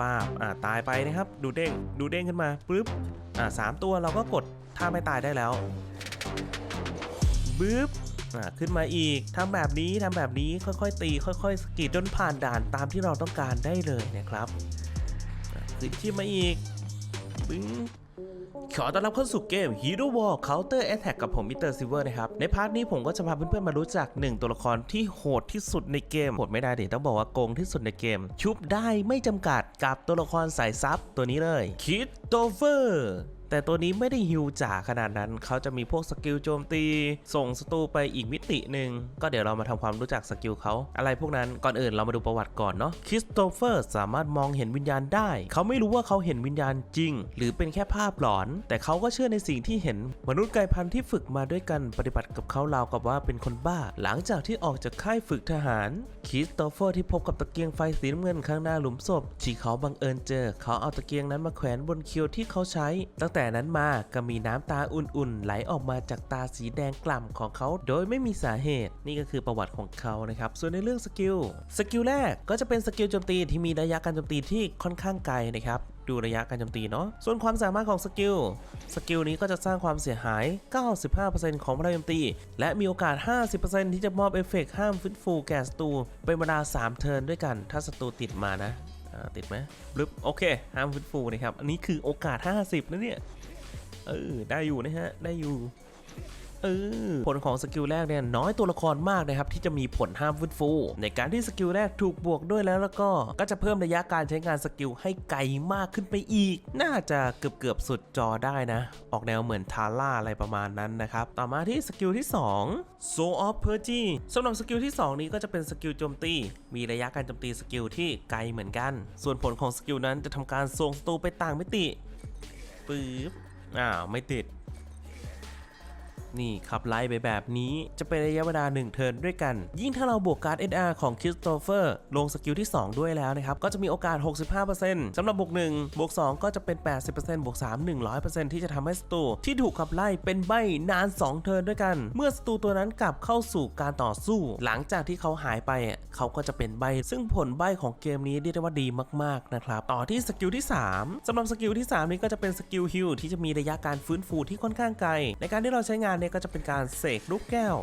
ป้าบอ่าตายไปนะครับ ดูเด้งดูเด้งขึ้นมาปึ๊บอ่าสามตัวเราก็กดถ้าไม่ตายได้แล้วปึ๊บอ่าขึ้นมาอีกทำแบบนี้ทำแบบนี้ค่อยๆ ตี ค่อยๆสกีดจนผ่านด่านตามที่เราต้องการได้เลยนะครับขึ้นมาอีกปึ้ง ขอต้อนรับเข้าสู่เกม Hero War Counter Attack กับผมมิสเตอร์ซิเวอร์นะครับ ในพาร์ทนี้ผมก็จะพาเพื่อนๆมารู้จักหนึ่งตัวละครที่โหดที่สุดในเกม โหดไม่ได้เดิต้องบอกว่าโกงที่สุดในเกม ชุบได้ไม่จำกัดกับตัวละครสายซับตัวนี้เลยคิดโตเฟอร์ แต่ตัวนี้ไม่ได้ฮิวจ๋าขนาดนั้น เขาจะมีพวกสกิลโจมตี ส่งศัตรูไปอีกมิติหนึ่ง ก็เดี๋ยวเรามาทำความรู้จักสกิลเขาอะไรพวกนั้น ก่อนอื่นเรามาดูประวัติก่อนเนาะ คริสโตเฟอร์สามารถมองเห็นวิญญาณได้ เขาไม่รู้ว่าเขาเห็นวิญญาณจริง หรือเป็นแค่ภาพหลอน แต่เขาก็เชื่อในสิ่งที่เห็น มนุษย์กายพันธุ์ที่ฝึกมาด้วยกันปฏิบัติกับเขาราวกับว่าเป็นคนบ้า หลังจากที่ออกจากค่ายฝึกทหารคริสโตเฟอร์ที่พบกับตะเกียงไฟสีน้ำเงินข้างหน้าหลุมศพที่เขาบังเอิญเจอ เขาเอาตะเกียงนั้นมาแขวนบนเคียวที่เขาใช้ตั้งแต่แต่นั้นมาก็มีน้ำตาอุ่นๆ ไหลออกมาจากตาสีแดงกล่ำของเขาโดยไม่มีสาเหตุ นี่ก็คือประวัติของเขานะครับ ส่วนในเรื่องสกิล สกิลแรกก็จะเป็นสกิลโจมตีที่มีระยะการโจมตีที่ค่อนข้างไกลนะครับดูระยะการโจมตีเนาะ ส่วนความสามารถของสกิล สกิลนี้ก็จะสร้างความเสียหาย 95%ของพลังโจมตี และมีโอกาส 50%ที่จะมอบเอฟเฟกต์ห้ามฟื้นฟูแก่ศัตรูเป็นเวลา 3 เทิร์นด้วยกัน ถ้าศัตรูติดมานะ ติดไหมบลึบโอเคห้ามฟื้นฟูนะครับ อันนี้คือโอกาส 50นะเนี่ย เออ ได้อยู่นะฮะ ได้อยู่ เออผลของสกิลแรกเนี่ยน้อยตัวละครมากนะครับที่จะมีผลห้ามฟื้นฟู ในการที่สกิลแรกถูกบวกด้วยแล้วแล้วก็ก็จะเพิ่มระยะการใช้งานสกิลให้ไกลมากขึ้นไปอีก น่าจะเกือบเกือบสุดจอได้นะ ออกแนวเหมือนทาร่าอะไรประมาณนั้นนะครับต่อมาที่สกิลที่ 2 Soul of Purge สำหรับสกิลที่ 2 นี้ก็จะเป็นสกิลโจมตี มีระยะการโจมตีสกิลที่ไกลเหมือนกัน ส่วนผลของสกิลนั้นจะทำการส่งศัตรูไปต่างมิติปึ๊บอ้าวไม่ติด นี่ขับไล่ไปแบบนี้จะเป็นระยะเวลา 1 เทิร์นด้วยกัน ยิ่งถ้าเราบวกการ์ด SR ของคริสโตเฟอร์ลงสกิลที่ 2 ด้วยแล้วนะครับ ก็จะมีโอกาส 65%สำหรับบวก1บวก2 ก็จะเป็น 80%บวก3 100%ที่จะทำให้ศัตรูที่ถูกขับไล่เป็นใบนาน 2 เทิร์นด้วยกัน เมื่อศัตรูตัวนั้นกลับเข้าสู่การต่อสู้ หลังจากที่เขาหายไปเขาก็จะเป็นใบ ซึ่งผลใบของเกมนี้เรียกได้ว่าดีมากๆนะครับต่อที่สกิลที่ 3สำหรับสกิลที่ 3 นี้ก็จะเป็นสกิลฮิลที่จะมีระยะการฟื้นฟูที่ค่อนข้างไกล ในการที่เราใช้งานเนี่ยก็จะเป็นการเสกลูกแก้ว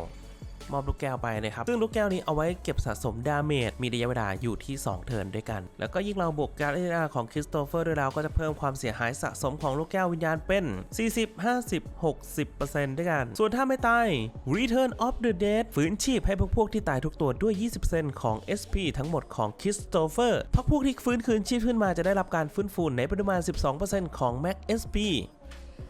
มอบลูกแก้วไปนะครับ ซึ่งลูกแก้วนี้เอาไว้เก็บสะสมดาเมจมีระยะเวลาอยู่ที่ 2 เทิร์นด้วยกัน แล้วก็ยิ่งเราบวกการเออาของคริสโตเฟอร์ด้วยแล้วก็จะเพิ่มความเสียหายสะสมของลูกแก้ววิญญาณเป็น 40 50 60%ด้วยกัน ส่วนถ้าไม่ตาย Return of the Dead ฟื้นชีพให้พวกพวกที่ตายทุกตัวด้วย 20%ของ SP ทั้งหมดของคริสโตเฟอร์พักพวกที่ฟื้นคืนชีพขึ้นมาจะได้รับการฟื้นฟูในปริมาณ 12%ของ Max SP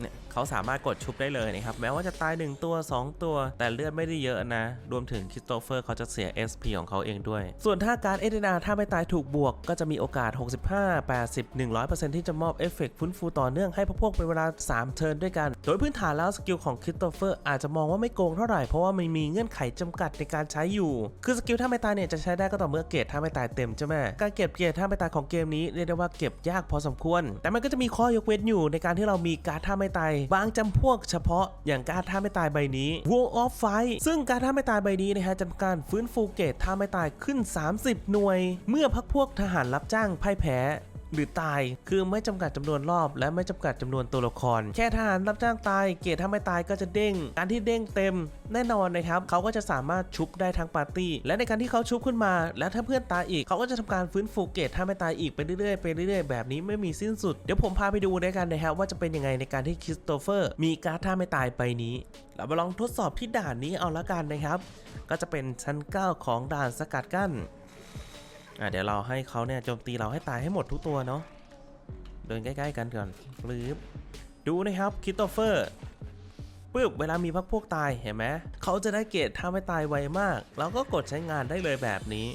เนี่ยเขาสามารถกดชุบได้เลยนะครับแม้ว่าจะตาย 1 ตัว 2 ตัว แต่เลือดไม่ได้เยอะนะ รวมถึงคริสโตเฟอร์เขาจะเสีย SP ของเขาเองด้วย ส่วนถ้าการเอเดนาถ้าไม่ตายถูกบวก ก็จะมีโอกาส 65 80 100%ที่จะมอบเอฟเฟกต์ฟื้นฟูต่อเนื่องให้พวกพวกเป็นเวลา 3 เทิร์นด้วยกัน โดยพื้นฐานแล้วสกิลของคริสโตเฟอร์อาจจะมองว่าไม่โกงเท่าไหร่เพราะว่ามันมีเงื่อนไขจำกัดในการใช้อยู่ คือสกิลถ้าไม่ตายเนี่ยจะใช้ได้ก็ต่อเมื่อเกรดถ้าไม่ตายเต็มใช่ไหมการเก็บเกรดถ้าไม่ตายของเกมนี้เรียกได้ว่าเก็บยากพอสมควร แต่มันก็จะมีข้อยกเว้นอยู่ในการที่เรามีการ์ดท่าไม่ตายบางจำพวกเฉพาะอย่างการท่าไม่ตายใบนี้ Wall of Fight ซึ่งการท่าไม่ตายใบนี้นะฮะจะทำการฟื้นฟูเกรดท่าไม่ตายขึ้น 30 หน่วย เมื่อพักพวกทหารรับจ้างพ่ายแพ้ หรือตาย คือไม่จำกัดจำนวนรอบ และไม่จำกัดจำนวนตัวละคร แค่ทหารรับจ้างตาย เกรดถ้าไม่ตายก็จะเด้ง การที่เด้งเต็ม แน่นอนนะครับเขาก็จะสามารถชุบได้ทั้งปาร์ตี้ และในการที่เขาชุบขึ้นมา แล้วถ้าเพื่อนตายอีกเขาก็จะทำการฟื้นฟูเกรดถ้าไม่ตายอีกไปเรื่อยๆไปเรื่อยๆแบบนี้ไม่มีสิ้นสุด เดี๋ยวผมพาไปดูด้วยกันนะครับว่าจะเป็นยังไงในการที่คริสโตเฟอร์ มีการ์ดท่าไม่ตายไปนี้ เรามาลองทดสอบที่ด่านนี้เอาละกันนะครับ ก็จะเป็นชั้น 9 ของด่านสกัดกั้น อะเดี๋ยวเราให้เขาเนี่ยโจมตีเราให้ตายให้หมดทุกตัวเนาะเดินใกล้ๆกันก่อนปลืบดูนะครับคริสโตเฟอร์ปึ๊บเวลามีพักพวกตายเห็นไหมเขาจะได้เกรดถ้าไม่ตายไวมาก แล้วก็กดใช้งานได้เลยแบบนี้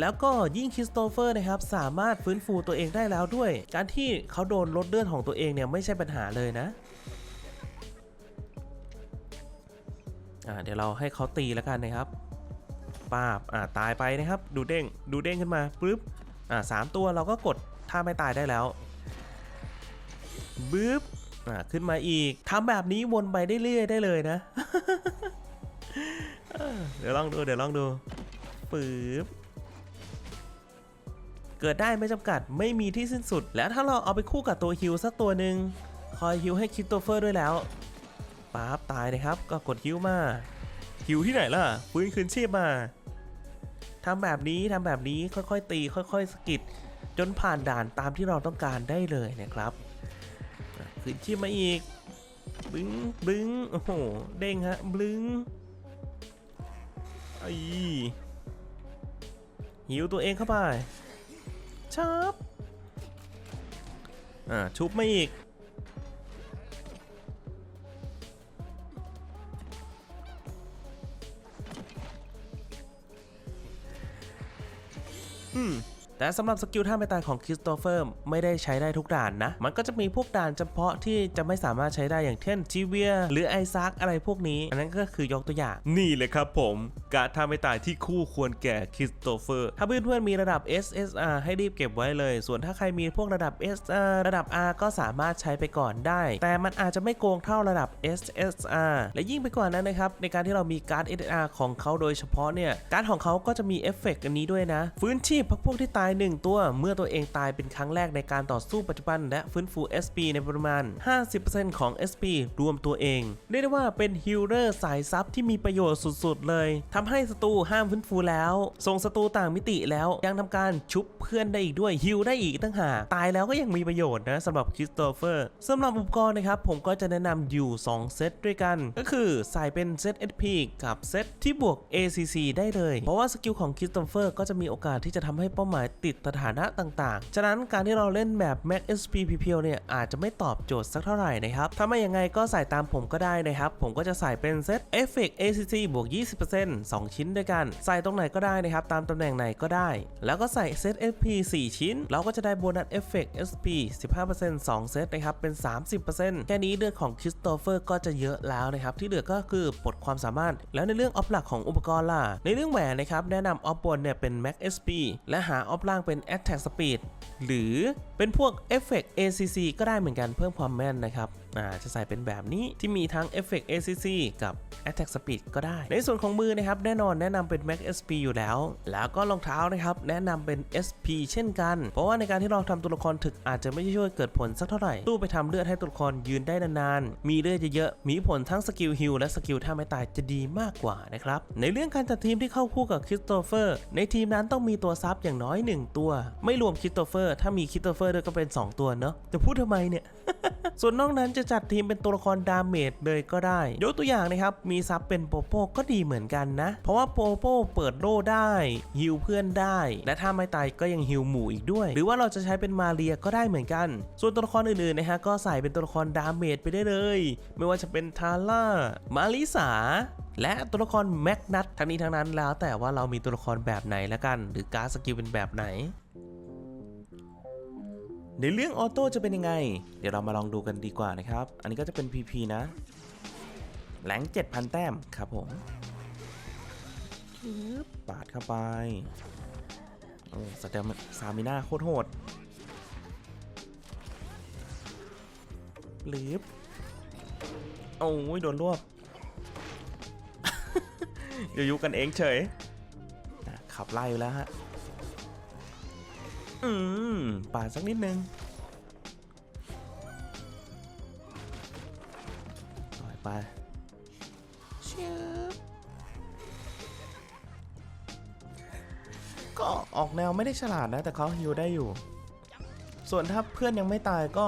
แล้วก็ยิ่งคริสโตเฟอร์นะครับสามารถฟื้นฟูตัวเองได้แล้วด้วย การที่เขาโดนลดเลือดของตัวเองเนี่ยไม่ใช่ปัญหาเลยนะอ่าเดี๋ยวเราให้เขาตีแล้วกันนะครับ ป้าบอ่าตายไปนะครับ ดูเด้งดูเด้งขึ้นมาปึ๊บอ่าสามตัวเราก็กดถ้าไม่ตายได้แล้วบึ๊บอ่าขึ้นมาอีกทำแบบนี้วนไปได้เรื่อยได้เลยนะเดี๋ยวลองดูเดี๋ยวลองดูปึ๊บเกิดได้ไม่จำกัดไม่มีที่สิ้นสุด แล้วถ้าเราเอาไปคู่กับตัวฮิวสักตัวหนึ่งคอยฮิวให้คริสโตเฟอร์ด้วยแล้วป๊าบตายนะครับ ก็กดฮิวมาฮิวที่ไหนล่ะฟื้นคืนชีพมา ทำแบบนี้ทำแบบนี้ค่อยๆ ตี ค่อยๆสกิดจนผ่านด่านตามที่เราต้องการได้เลยนะครับอะคืนชีพมาอีกบึ้งบึ้งโอ้โหเด้งฮะบึ้งไอ้หิวตัวเองเข้าไปชับอ่าชุบมาอีก อืมแต่สำหรับสกิลท่าไม่ตายของคริสโตเฟอร์ไม่ได้ใช้ได้ทุกด่านนะ มันก็จะมีพวกด่านเฉพาะที่จะไม่สามารถใช้ได้อย่างเช่นจีเวีย หรือไอซักอะไรพวกนี้ อันนั้นก็คือยกตัวอย่าง นี่เลยครับผมการท่าไม่ตายที่คู่ควรแก่คริสโตเฟอร์ ถ้าเพื่อนๆมีระดับ SSR ให้รีบเก็บไว้เลย ส่วนถ้าใครมีพวกระดับ SR ระดับ R ก็สามารถใช้ไปก่อนได้ แต่มันอาจจะไม่โกงเท่าระดับ SSR และยิ่งไปกว่านั้นนะครับ ในการที่เรามีการ์ด SSR ของเขาโดยเฉพาะเนี่ย การ์ดของเขาก็จะมีเอฟเฟกต์อันนี้ด้วยนะ ฟื้นชีพพักพวกที่ตาย 1 ตัว เมื่อตัวเองตายเป็นครั้งแรกในการต่อสู้ปัจจุบัน และฟื้นฟู SP ในประมาณ 50%ของ SP รวมตัวเอง เรียกได้ว่าเป็นฮิลเลอร์สายซับที่มีประโยชน์สุดๆเลยทำให้ศัตรูห้ามฟื้นฟูแล้วส่งศัตรูต่างมิติแล้วยังทำการชุบเพื่อนได้อีกด้วยฮิลได้อีกตั้งหากตายแล้วก็ยังมีประโยชน์นะสำหรับคริสโตเฟอร์สำหรับอุปกรณ์นะครับผมก็จะแนะนำอยู่ 2 เซตด้วยกัน ก็คือใส่เป็นเซต SP กับเซตที่บวก ACC ได้เลย เพราะว่าสกิลของคริสโตเฟอร์ก็จะมีโอกาสที่จะทำให้เป้าหมายติดสถานะต่างๆ ฉะนั้นการที่เราเล่นแบบ Max SP เพียวๆเนี่ยอาจจะไม่ตอบโจทย์สักเท่าไหร่นะครับถ้าไม่ยังไงก็ใส่ตามผมก็ได้นะครับผมก็จะใส่เป็นเซต Effect ACC บวก 20% 2 ชิ้นด้วยกัน ใส่ตรงไหนก็ได้นะครับ ตามตำแหน่งไหนก็ได้ แล้วก็ใส่เซต SP 4 ชิ้น เราก็จะได้โบนัส Effect SP 15% 2 เซตนะครับ เป็น 30%แค่นี้เรื่องของคริสโตเฟอร์ก็จะเยอะแล้วนะครับ ที่เหลือก็คือปลดความสามารถ แล้วในเรื่องออฟหลักของอุปกรณ์ล่ะ ในเรื่องแหวนนะครับ แนะนำออฟบนเนี่ยเป็น Max SP และหาออฟล่างเป็น Attack Speed หรือเป็นพวก Effect ACC ก็ได้เหมือนกันเพิ่มความแม่นนะครับ จะใส่เป็นแบบนี้ที่มีทั้ง Effect ACC กับ Attack Speed ก็ได้ ในส่วนของมือนะครับ แน่นอนแนะนำเป็น Max SP อยู่แล้ว แล้วก็รองเท้านะครับแนะนำเป็น SP เช่นกัน เพราะว่าในการที่เราทำตัวละครถึกอาจจะไม่ช่วยเกิดผลสักเท่าไหร่ ตู้ไปทำเลือดให้ตัวละครยืนได้นานๆ มีเลือดเยอะๆ มีผลทั้งสกิลฮิลและสกิลท่าไม่ตายจะดีมากกว่านะครับ ในเรื่องการจัดทีมที่เข้าคู่กับคริสโตเฟอร์ ในทีมนั้นต้องมีตัวซับอย่างน้อย 1 ตัว ไม่รวมคริสโตเฟอร์ ถ้ามีคริสโตเฟอร์ด้วยก็เป็น 2 ตัวเนาะ จะพูดทำไมเนี่ย ส่วนนอกนั้นจะจัดทีมเป็นตัวละครดาเมจเลยก็ได้ ยกตัวอย่างนะครับ มีซับเป็นโปโป้ก็ดีเหมือนกันนะ เพราะว่าโปโป้เปิดโล่ได้ฮิวเพื่อนได้ และถ้าไม่ตายก็ยังฮิวหมู่อีกด้วย หรือว่าเราจะใช้เป็นมาเรียก็ได้เหมือนกัน ส่วนตัวละครอื่นๆนะฮะก็ใส่เป็นตัวละครดาเมจไปได้เลย ไม่ว่าจะเป็นทาร่ามาริสาและตัวละครแม็กนัททั้งนี้ทั้งนั้นแล้วแต่ว่าเรามีตัวละครแบบไหนละกัน หรือการดสกิลเป็นแบบไหน ในเรื่องออโต้จะเป็นยังไง เดี๋ยวเรามาลองดูกันดีกว่านะครับ อันนี้ก็จะเป็น PP นะแหลง7,000 แต้มครับผมปาดเข้าไป โอ้สเตมซามิน่าโคตรโหดลืบโอ้ยโดนรวบเดี๋ยวยุกันเองเฉยขับไล่อยู่แล้วฮะ อืมปาดสักนิดนึงต่อยไปเชิบก็ออกแนวไม่ได้ฉลาดนะ แต่เขาฮิวได้อยู่ ส่วนถ้าเพื่อนยังไม่ตายก็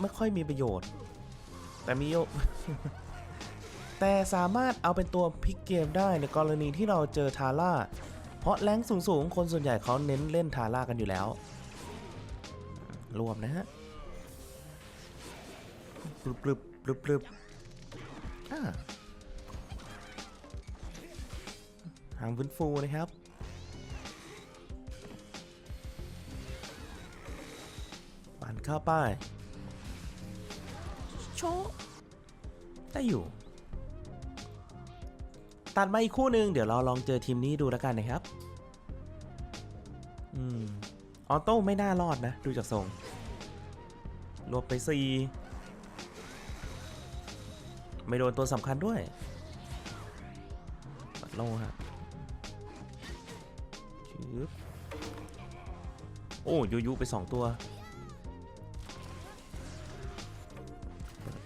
ไม่ค่อยมีประโยชน์ แต่มีโยแต่สามารถเอาเป็นตัวพลิกเกมได้ในกรณีที่เราเจอทาร่าเพ ราะแรงสูงสูงๆ คนส่วนใหญ่เขาเน้นเล่นทาร่ากันอยู่แล้ว รวมนะฮะปรึบปรึบปรึบปรึบอ่าหางฟื้นฟูนะครับปั่นเข้าไปโชะได้อยู่ ตัดมาอีกคู่หนึ่งเดี๋ยวเราลองเจอทีมนี้ดูแล้วกันนะครับอื มออโต้ไม่น่ารอดนะ ดูจากทรงรวบไปสี่ไม่โดนตัวสำคัญด้วยปัดโลฮะชืบโอ้ยูยูไปสองตัว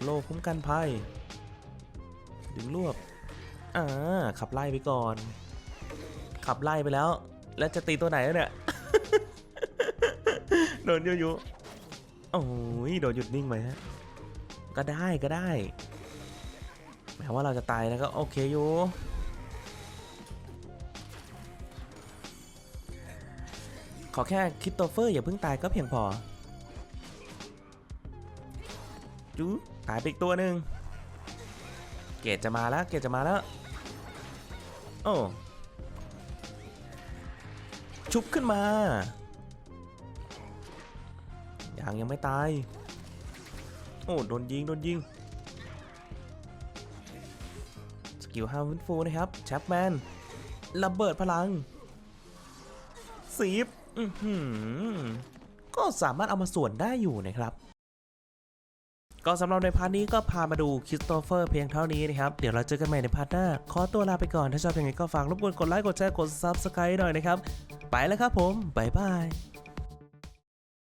โลคุ้มกันภัยดึงรวบอ่าขับไล่ไปก่อน ขับไล่ไปแล้ว แล้วจะตีตัวไหนแล้วเนี่ย โดนยูยูโอ้ยโดนหยุดนิ่งไหมฮะ ก็ได้ก็ได้แม้ว่าเราจะตายแล้วก็โอเคอยู่ขอแค่คริสโตเฟอร์อย่าเพิ่งตายก็เพียงพอจูตายไปอีกตัวหนึ่งเกตจะมาแล้ว เกตจะมาแล้ว โอ้ ชุบขึ้นมา ยังยังไม่ตาย โอ้โดนยิง โดนยิง สกิลห้าวินฟูนะครับ แชปแมน ระเบิดพลังสีบอื้อหือก็สามารถเอามาส่วนได้อยู่นะครับ ก็สำหรับในพาร์ทนี้ก็พามาดูคริสโตเฟอร์เพียงเท่านี้นะครับ เดี๋ยวเราเจอกันใหม่ในพาร์ทหน้า ขอตัวลาไปก่อน ถ้าชอบยังไงก็ฝากรบกวนกดไลค์ กดแชร์ กด Subscribe หน่อยนะครับ ไปแล้วครับผม บ๊ายบาย